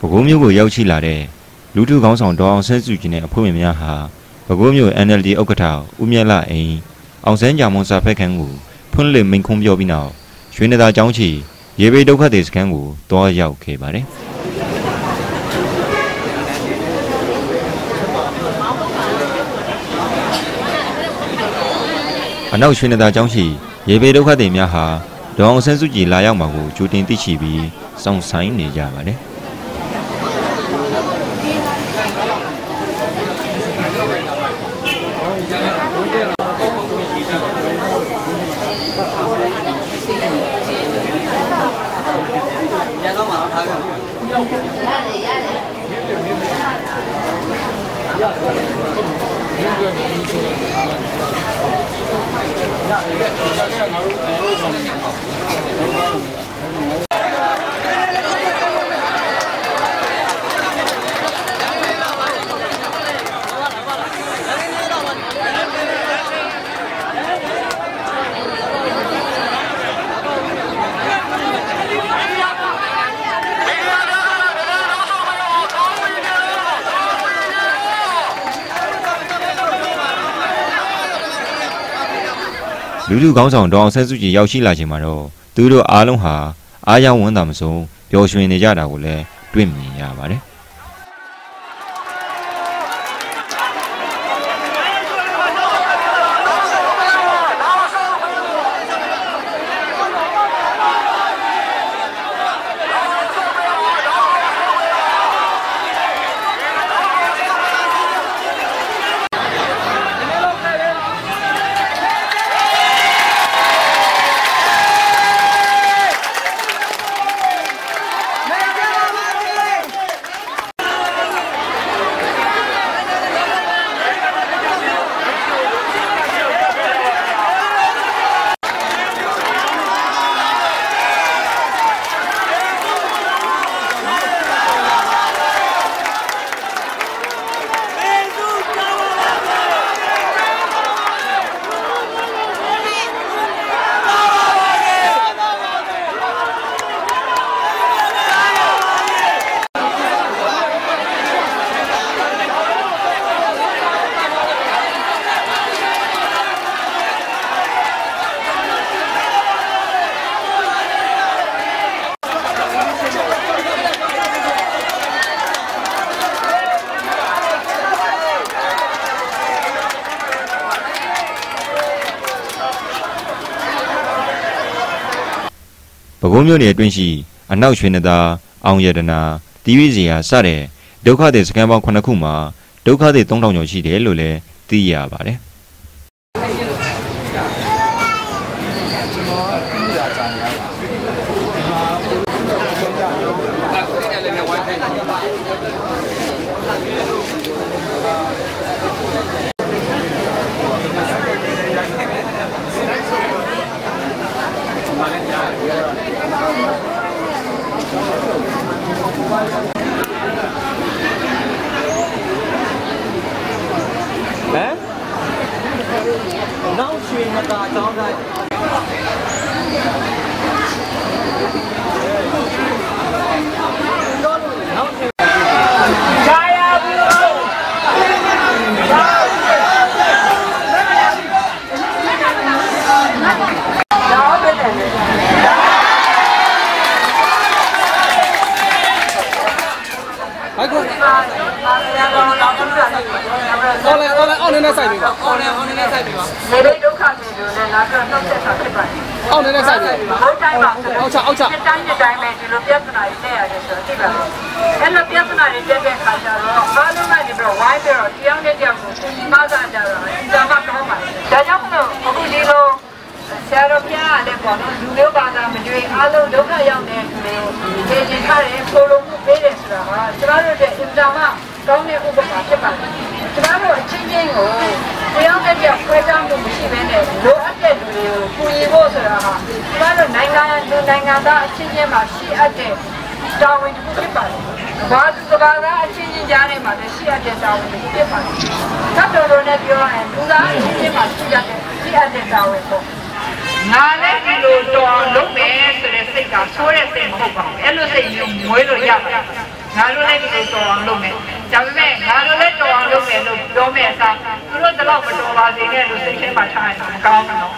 ပဲခူးမြို့ကိုရောက်ရှိလာတဲ့လူထုခေါင်းဆောင်ဒေါ်အောင်ဆန်းစုကြည်နဲ့အဖွဲ့ဝင်များဟာပဲခူးမြို့ NLD ဥက္ကဋ္ဌဦးမြတ်လအိမ်အောင်စန်းကြမွန်စာဖက်ခန်းကိုဖွင့်လှစ်မိန့်ခွန်းပြောပြီးနောက်ရွှေနသာကျောင်းချီရေဘေးဒုက္ခသည်စခန်းကိုတွားရောက်ခဲ့ပါတယ်အနောက်ရွှေနသာကျောင်းရှိရေဘေးဒုက္ခသည်များဟာဒေါအောင်ဆန်းစုကြည်လာရောက်မှာကိုကြိုတင်သိရှိပြီးစောင့်ဆိုင်နေကြပါတယ် လူ လူကောင်းဆောင်ဒေါအောင်ဆန်းစုကြည်ရောက်ရှိလာချိန်မှာတော့သူတို့အားလုံးဟာအားရဝန်းတာမဆုံးပျော်ရွှင်နေကြတာကိုလည်းတွေ့မြင်ရပါတယ် ပဲခူးမြို့နယ်အတွင်းရှိအနောက်ရွှေနသာအောင်ရတနာတီးရီစီယာစတဲ့ဒုက္ခသည်စခန်းပေါင်း9ခုမှာဒုက္ခသည်3000ကျော်ရှိတယ်လို့လည်းသိရပါတယ် 감사합니다. အော်လဲအော်လဲအော်နေနေဆိုင်ပြီပါအော်နေအော်နေနေဆိုင်ပြီပါနေရိတ်ဒုက္ခတွေလို့လည်းလာပြီးတော့နှုတ်ဆက်တာဖြစ်ပါတယ်အော်နေနေဆိုင်ပြီ။ဘုတ်တိုင်းပါဆိုအောက်ချအောက်ချဒီတိုင်းဒီတိုင်းပဲဒီလိုပြဿနာတွေတက်ရတယ်ဆိုတော့သိပါလား။အဲ့လိုပြဿနာတွေတက်တဲ့ခါကျတော့အားလုံးကနေပြီးတော့ဝိုင်းပြီးတော့တရားနဲ့တရားကိုသင်ပါကြကြတော့ဒါမှကောင်းပါလေ။ဒါကြောင့်မလို့အခုဒီလိုဆရာတော်ဘုရားကလည်းပေါ့နော်လူမျိုးဘာသာမကြွေးအားလုံးဒုက္ခရောက်တဲ့သူတွေကျေကျင်ထားတယ်ပိုလုံးမှုပေးတယ်ဆိုတာကကျမတို့ရဲ့အင်တာမ ကောင်းတဲ့ဥပမာဖြစ်ပါတယ်။ကျမတို့အချင်းချင်းကိုတရားနဲ့တရားခွဲခြားမှုမရှိဘဲနဲ့လိုအပ်တဲ့လူတွေကိုကူညီဖို့ဆိုတာဟာကျမတို့နိုင်ငံလူနိုင်ငံသားအချင်းချင်းမှာရှိအပ်တဲ့တာဝန်တစ်ခုဖြစ်ပါတယ်။ဘာသူကဘာသာအချင်းချင်းကြားထဲမှာလည်းရှိအပ်တဲ့တာဝန်တစ်ခုဖြစ်ပါတယ်။သတ်တော်တော်နဲ့ပြောရင်လူသားအချင်းချင်းမှာရှိအပ်တဲ့ရှိအပ်တဲ့တာဝန်ပေါ့။ငါလည်းဒီလိုတော်လုံးမယ်ဆိုတဲ့စိတ်ကဆိုးတဲ့စိတ်မဟုတ်ပါဘူး။အဲ့လိုစိတ်မျိုးမွေးလို့ရပါတယ်။ ငါတို့လည်းဒီလိုတော်အောင်လုပ်မယ်ဒါပေမဲ့ငါတို့လည်းတော်အောင်လုပ်မယ်လို့ပြောမယ်အစားသူတို့တော့မတော်ပါစေနဲ့လို့စိတ်ထဲမှာထားရင်တော့မကောင်းဘူးနော်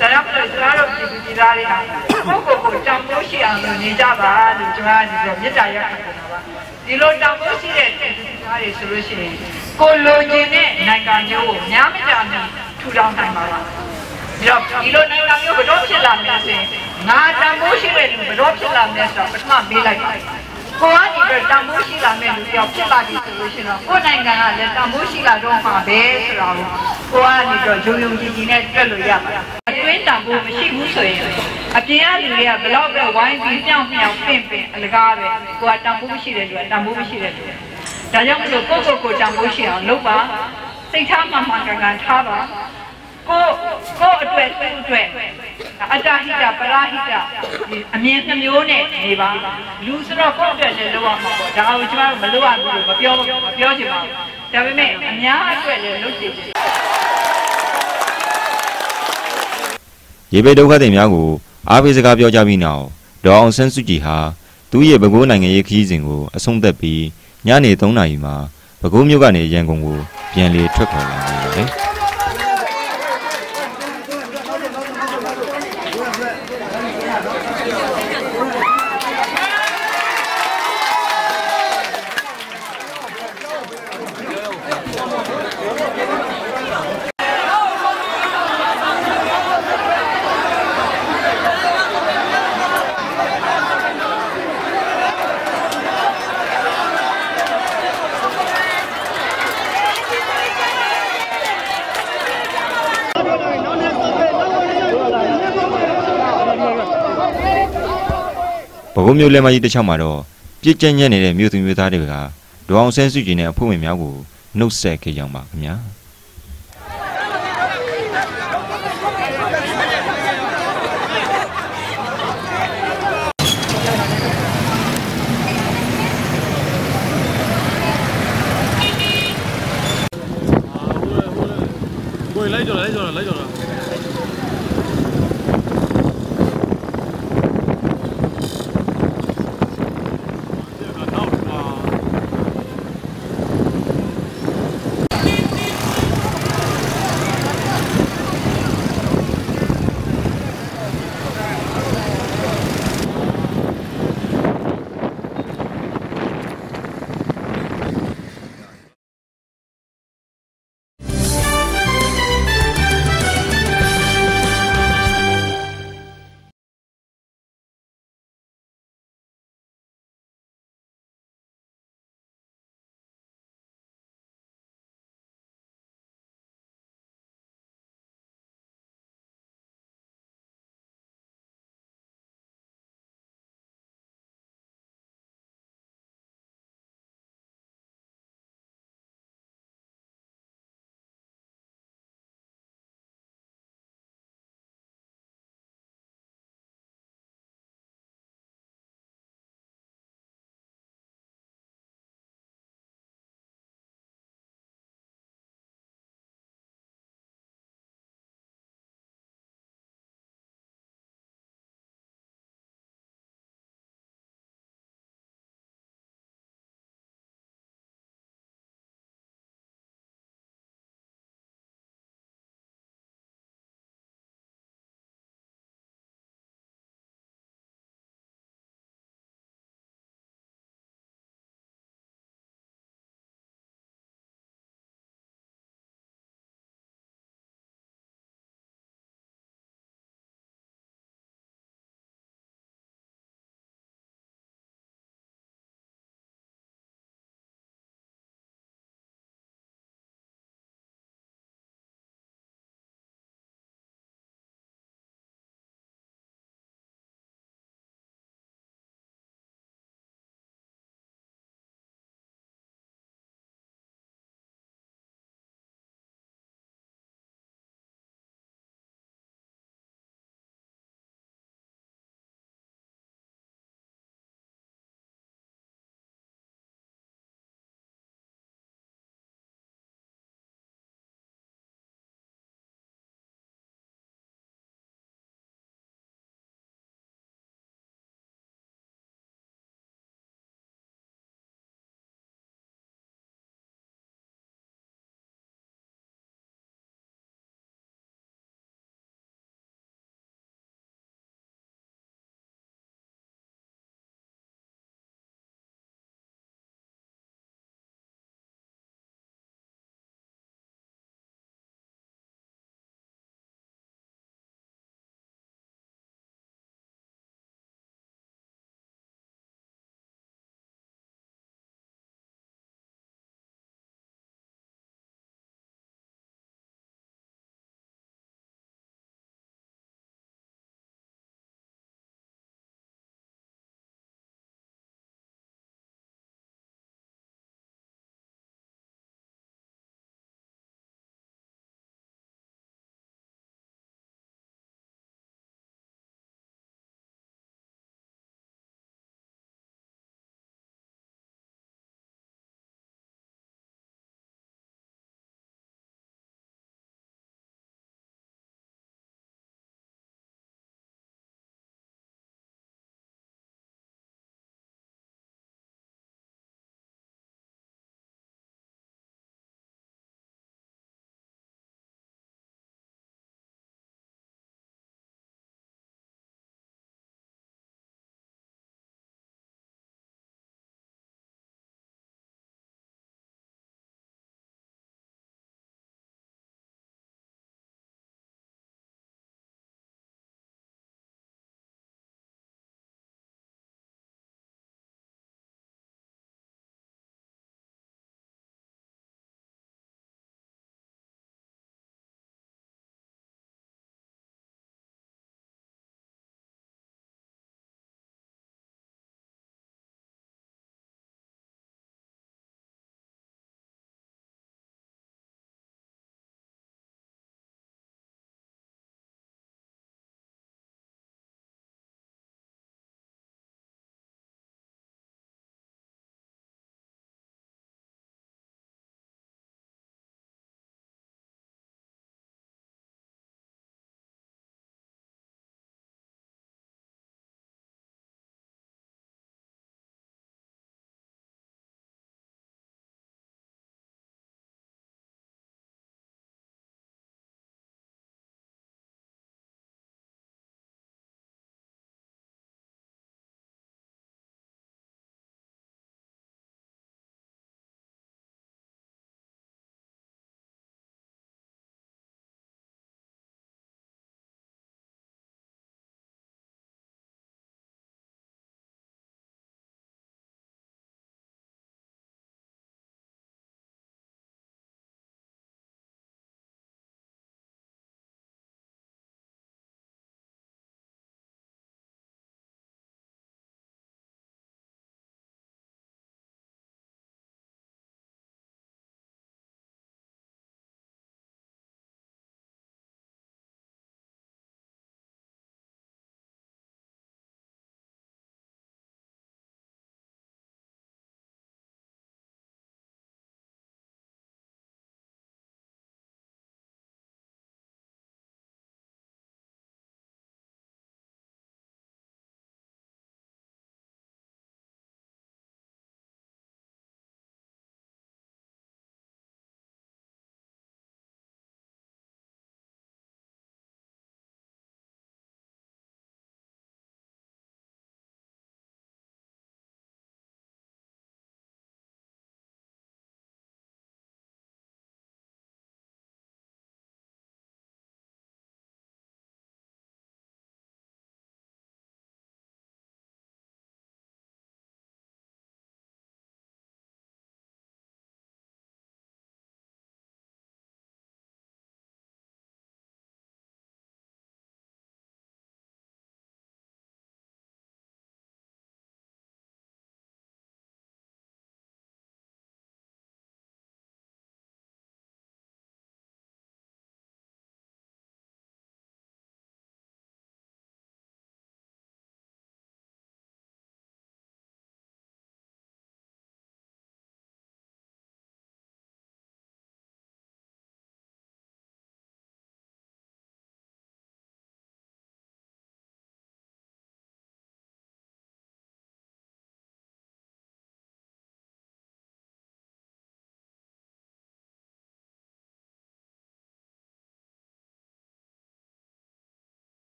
ဒါကြောင့်မလို့ကျွန်တော်တို့ပြည်သူပြည်သားတွေဟာကိုယ့်ကိုယ်ကိုကြောင်လို့ရှိအောင်လုပ်နေကြပါလို့ကျွန်တော်ကဒီလိုမေတ္တာရပ်ခံနေတာပါဒီလိုတောင်းလို့ရှိတဲ့ပြည်သူပြည်သားတွေဆိုလို့ရှိရင်ကိုလိုချင်တဲ့နိုင်ငံမျိုးကိုများမကြမီထူထောင်နိုင်ပါပါဒီတော့ဒီလိုနိုင်ငံမျိုးဘယ်တော့ဖြစ်လာမလဲဆိုရင်ငါတန်ဖိုးရှိတဲ့လူဘယ်တော့ဖြစ်လာမလဲဆိုတော့ပထမမေးလိုက်ပါ ကိုကနေပြီးတန်ဖိုးရှိလာမဲ့လူတယောက်ဖြစ်လာပြီဆိုလို့ရှိရင်တော့ကိုယ်နိုင်ငံကလည်းတန်ဖိုးရှိလာတော့မှာပဲဆိုတာကိုကိုကနေတော့ယုံယုံကြည်ကြည်နဲ့တွေ့လို့ရပါတယ်အတွင်းတန်ဖိုးမရှိဘူးဆိုရင်အပြင်ကလူတွေကဘယ်တော့ပဲဝိုင်းပြီးပြောင်းပြောင်းပင့်ပင့်အလကားပဲကိုကတန်ဖိုးမရှိတဲ့လူကတန်ဖိုးမရှိတဲ့လူဒါကြောင့်မလို့ကိုယ့်ကိုယ်ကိုတန်ဖိုးရှိအောင်လုပ်ပါစိတ်ထားမှမှန်ကန်ကန်ထားပါ ကိုကိုအတွက်သူ့အတွက်အတ္တဟိတပရဟိတအမြင်နှမျိုးနဲ့နေပါလူဆိုတော့ကိုယ့်အတွက်လည်းလုပ်ရမှာပေါ့ဒါကိုကျွန်တော်တို့မလုပ်ရဘူးလို့မပြောမပြောချင်ပါဘူးဒါပေမဲ့အများအတွက်လည်းလုပ်စေချင်ရေဘေးဒုက္ခသည်များကိုအားပေးစကားပြောကြပြီးနောက်ဒေါ်အောင်ဆန်းစုကြည်ဟာသူ့ရဲ့ပဲခူးနိုင်ငံရေးခရီးစဉ်ကိုအဆုံးသတ်ပြီးညနေ3နာရီမှာပဲခူးမြို့ကနေရန်ကုန်ကိုပြန်လည်ထွက်ခွာလာနေပါတယ်။ ပဲခူးမြို့လက်မကြီးတစ်ချောင်းမှာတော့ပြစ်ကျက်ညက်နေတဲ့မြို့သူမြို့သားတွေကဒေါအောင်ဆန်းစုကြည်နဲ့အဖွဲ့ဝင်များကိုနှုတ်ဆက်ခဲ့ကြပါခင်ဗျာ။ကိုယ်လိုက်ကြော်လိုက်ကြော်လိုက်ကြော်